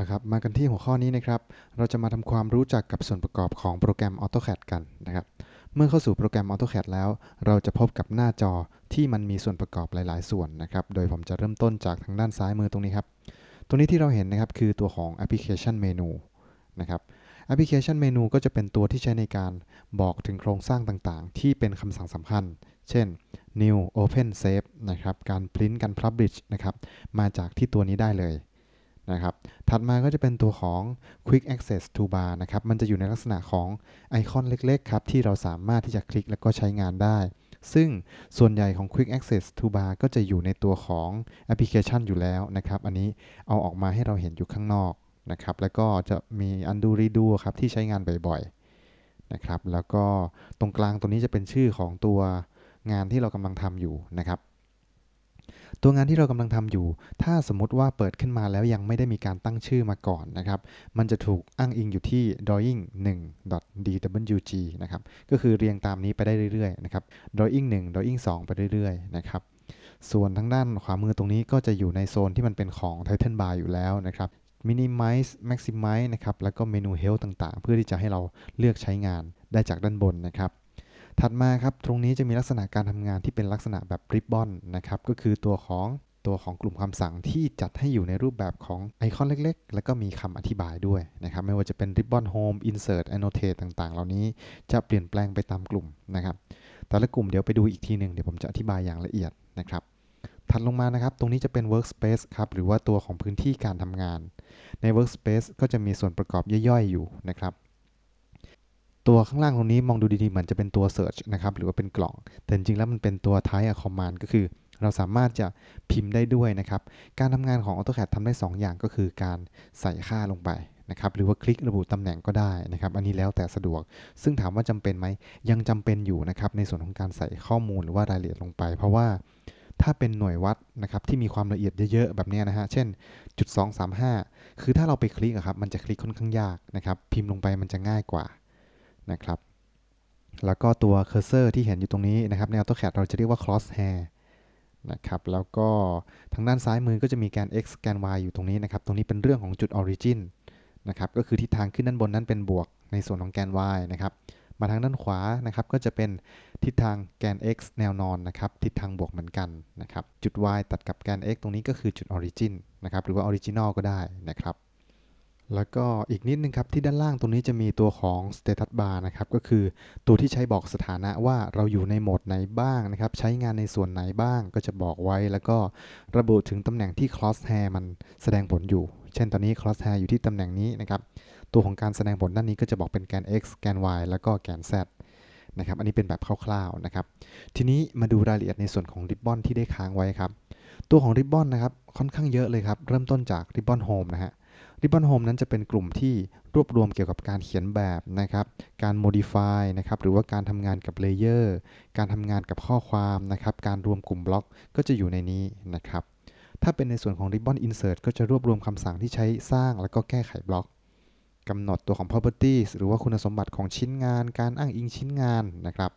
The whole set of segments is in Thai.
ละครับมากันที่หัวข้อนี้นะครับ เราจะมาทำความรู้จักกับส่วนประกอบของโปรแกรม AutoCAD กันนะครับ เมื่อเข้าสู่โปรแกรม AutoCAD แล้ว เราจะพบกับหน้าจอที่มันมีส่วนประกอบหลาย ๆ ส่วนนะครับ โดยผมจะเริ่มต้นจากทางด้านซ้ายมือตรงนี้ครับ ตรงนี้ที่เราเห็นนะครับคือตัวของ Application Menu นะครับ Application Menu ก็จะเป็นตัวที่ใช้ในการบอกถึงโครงสร้างต่างๆ ที่เป็นคำสั่งสำคัญ เช่น New Open Save นะครับ การ Print การ Publish นะครับ มาจากที่ตัวนี้ได้เลย นะครับ ถัดมาก็จะเป็นตัวของ Quick Access Toolbar นะครับ มันจะอยู่ในลักษณะของไอคอนเล็ก ๆ ครับ ที่เราสามารถที่จะคลิกแล้วก็ใช้งานได้ ซึ่งส่วนใหญ่ของ Quick Access Toolbar ก็จะอยู่ในตัวของแอปพลิเคชันอยู่แล้วนะครับ อันนี้เอาออกมาให้เราเห็นอยู่ข้างนอกนะครับ แล้วก็จะมี Undo Redo ครับ ที่ใช้งานบ่อยๆ นะครับ แล้วก็ตรงกลางตรงนี้จะเป็นชื่อของตัวงานที่เรากำลังทำอยู่นะครับ ตัวงานที่เรากำลังทำอยู่ ถ้าสมมติว่าเปิดขึ้นมาแล้วยังไม่ได้มีการตั้งชื่อมาก่อนนะครับ มันจะถูกอ้างอิงอยู่ที่ drawing 1.dwg นะครับ ก็คือเรียงตามนี้ไปได้เรื่อยๆนะครับ drawing 1 drawing 2 ไปเรื่อยๆนะครับ ส่วนทางด้านขวามือตรงนี้ก็จะอยู่ในโซนที่มันเป็นของ title bar อยู่แล้วนะครับ minimize maximize นะครับ แล้วก็เมนู help ต่างๆ เพื่อที่จะให้เราเลือกใช้งานได้จากด้านบนนะครับ ถัดมาครับตรงนี้จะมีลักษณะการทำงานที่เป็นลักษณะแบบริบบอนนะครับก็คือตัวของตัวของกลุ่มคำสั่งที่จัดให้อยู่ในรูปแบบของไอคอนเล็กๆ แล้วก็มีคำอธิบายด้วยนะครับไม่ว่าจะเป็นริบบอนโฮมอินเสิร์ตแอนโนเทตต่างๆ เหล่านี้จะเปลี่ยนแปลงไปตามกลุ่มนะครับแต่ละกลุ่มเดี๋ยวไปดูอีกทีหนึ่งเดี๋ยวผมจะอธิบายอย่างละเอียดนะครับถัดลงมานะครับ ตรงนี้จะเป็น workspace ครับ หรือว่าตัวของพื้นที่การทำงาน ใน workspace ก็จะมีส่วนประกอบย่อยๆ อยู่นะครับ ตัวข้างล่างตรงนี้มองดูดีๆเหมือนจะเป็นตัว search นะครับหรือว่าเป็นกล่อง แต่จริงๆแล้วมันเป็นตัว type command ก็คือ เราสามารถจะพิมพ์ได้ด้วยนะครับ การทำงานของ AutoCAD ทำได้ 2 อย่างก็คือการใส่ค่าลงไปนะครับหรือว่าคลิกระบุตำแหน่งก็ได้นะครับ อันนี้แล้วแต่สะดวก ซึ่งถามว่าจำเป็นไหมยังจำเป็นอยู่นะครับในส่วนของการใส่ข้อมูลหรือว่ารายละเอียดลงไป เพราะว่าถ้าเป็นหน่วยวัดนะครับที่มีความละเอียดเยอะๆ แบบนี้นะฮะ เช่นจุด235 คือถ้าเราไปคลิกครับมันจะคลิกค่อนข้างยากนะครับ พิมพ์ลงไปมันจะง่ายกว่า นะครับ แล้วก็ตัวเคอร์เซอร์ที่เห็นอยู่ตรงนี้นะครับใน AutoCAD เราจะเรียกว่า crosshair นะครับแล้วก็ทางด้านซ้ายมือก็จะมีแกน x แกน y อยู่ตรงนี้นะครับ ตรงนี้เป็นเรื่องของจุด origin นะครับก็คือทิศทางขึ้นด้านบนนั้นเป็นบวกในส่วนของแกน y นะครับ มาทางด้านขวานะครับก็จะเป็นทิศทางแกน x แนวนอนนะครับทิศทางบวกเหมือนกันนะครับจุด y ตัดกับแกน x ตรงนี้ก็คือจุด origin นะครับหรือว่า original ก็ได้นะครับ แล้วก็อีกนิดนึงครับที่ด้านล่างตรงนี้จะมีตัวของ status bar นะครับก็คือตัวที่ใช้บอกสถานะว่าเราอยู่ในโหมดไหนบ้างนะครับ ใช้งานในส่วนไหนบ้างก็จะบอกไว้ แล้วก็ระบุถึงตำแหน่งที่ crosshair มันแสดงผลอยู่ เช่นตอนนี้ crosshair อยู่ที่ตำแหน่งนี้นะครับ ตัวของการแสดงผลด้านนี้ก็จะบอกเป็นแกน x แกน y แล้วก็แกน z นะครับ อันนี้เป็นแบบคร่าวๆนะครับ ทีนี้มาดูรายละเอียดในส่วนของริบบอนที่ได้ค้างไว้ครับ ตัวของริบบอนนะครับค่อนข้างเยอะเลยครับ เริ่มต้นจากริบบอนโฮมนะฮะ Ribbon Home นั้นจะเป็นกลุ่มที่รวบรวมเกี่ยวกับการเขียนแบบนะครับ การ modify นะครับ หรือว่าการทำงานกับ layer การทำงานกับข้อความนะครับ การรวมกลุ่มบล็อกก็จะอยู่ในนี้นะครับ ถ้าเป็นในส่วนของ Ribbon Insert ก็จะรวบรวมคำสั่งที่ใช้สร้างแล้วก็แก้ไขบล็อกกำหนดตัวของ properties หรือว่าคุณสมบัติของชิ้นงาน การอ้างอิงชิ้นงานนะครับ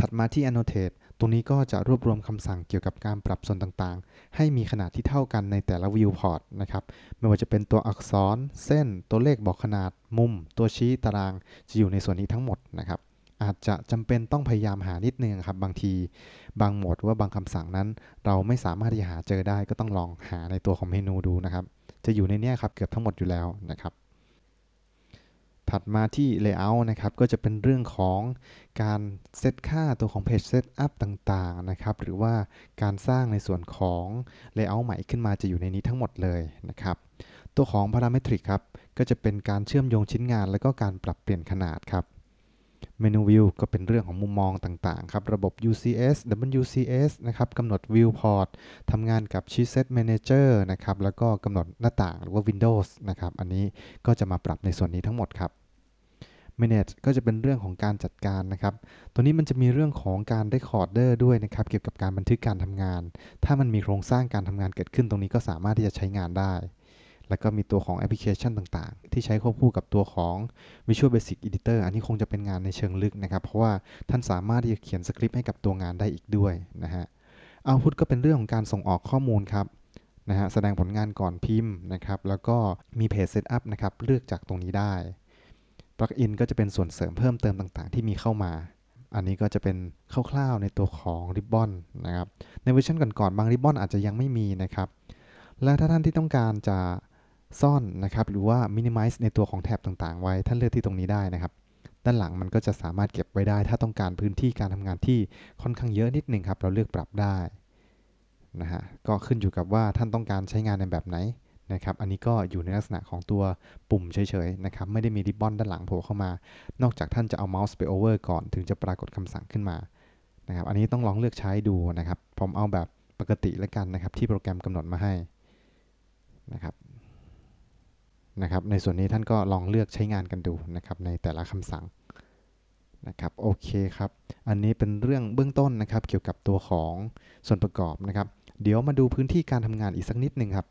ถัดมาที่ annotate ตรงนี้ก็จะรวบรวมคำสั่งเกี่ยวกับการปรับส่วนต่างๆ ให้มีขนาดที่เท่ากันในแต่ละ viewport นะครับ ไม่ว่าจะเป็นตัวอักษร เส้น ตัวเลขบอกขนาด มุม ตัวชี้ตาราง จะอยู่ในส่วนนี้ทั้งหมดนะครับ อาจจะจำเป็นต้องพยายามหานิดนึงครับ บางที บางโหมดว่าบางคำสั่งนั้น เราไม่สามารถที่จะหาเจอได้ ก็ต้องลองหาในตัวของเมนูดูนะครับ จะอยู่ในนี้ครับเกือบทั้งหมดอยู่แล้วนะครับ ถัดมาที่ Layout นะครับ ก็จะเป็นเรื่องของการเซตค่าตัวของ Page Setup ต่างๆ นะครับ หรือว่าการสร้างในส่วนของ Layout ใหม่ขึ้นมาจะอยู่ในนี้ทั้งหมดเลยนะครับ ตัวของ Parametric ครับ ก็จะเป็นการเชื่อมโยงชิ้นงาน และก็การปรับเปลี่ยนขนาดครับ เมนูวิวก็เป็นเรื่องของมุมมองต่างๆครับ ระบบ UCS WCS นะครับกำหนด Viewport ทำงานกับ Sheet Set Manager นะครับ แล้วก็กำหนดหน้าต่างหรือว่า Windows นะครับ อันนี้ก็จะมาปรับในส่วนนี้ทั้งหมดครับ Manage ก็จะเป็นเรื่องของการจัดการนะครับ ตัวนี้มันจะมีเรื่องของการ Recorder ด้วยนะครับ เกี่ยวกับการบันทึกการทำงาน ถ้ามันมีโครงสร้างการทำงานเกิดขึ้นตรงนี้ก็สามารถที่จะใช้งานได้ แล้วก็มีตัวของแอปพลิเคชันต่างๆ ที่ใช้ควบคู่กับตัวของ Visual Basic Editor อันนี้คงจะเป็นงานในเชิงลึกนะครับ เพราะว่าท่านสามารถที่จะเขียนสคริปต์ให้กับตัวงานได้อีกด้วยนะฮะ Output ก็เป็นเรื่องของการส่งออกข้อมูลครับนะฮะแสดงผลงานก่อนพิมพ์นะครับ แล้วก็มีเพจเซตอัพนะครับ เลือกจากตรงนี้ได้ปลั๊กอินก็จะเป็นส่วนเสริมเพิ่มเติมต่างๆ ที่มีเข้ามา อันนี้ก็จะเป็นคร่าวๆในตัวของ Ribbon นะครับ ในเวอร์ชันก่อนๆบาง Ribbon อาจจะยังไม่มีนะครับ และถ้าท่านที่ต้องการจะ ซ่อนนะครับหรือว่า minimize ในตัวของแท็บต่างๆ ไว้ท่านเลือกที่ตรงนี้ได้นะครับ ด้านหลังมันก็จะสามารถเก็บไว้ได้ ถ้าต้องการพื้นที่การทำงานที่ค่อนข้างเยอะนิดหนึ่งครับ เราเลือกปรับได้นะฮะก็ขึ้นอยู่กับว่าท่านต้องการใช้งานในแบบไหนนะครับ อันนี้ก็อยู่ในลักษณะของตัวปุ่มเฉยๆนะครับ ไม่ได้มีริบบอนด้านหลังโผล่เข้ามา นอกจากท่านจะเอาเมาส์ไปโอเวอร์ก่อนถึงจะปรากฏคำสั่งขึ้นมานะครับ อันนี้ต้องลองเลือกใช้ดูนะครับ ผมเอาแบบปกติแล้วกันนะครับ ที่โปรแกรมกำหนดมาให้นะครับ นะครับ ในส่วนนี้ท่านก็ลองเลือกใช้งานกันดูนะครับในแต่ละคำสั่งนะครับโอเคครับ อันนี้เป็นเรื่องเบื้องต้นนะครับ เกี่ยวกับตัวของส่วนประกอบนะครับ เดี๋ยวมาดูพื้นที่การทำงานอีกสักนิดหนึ่งครับ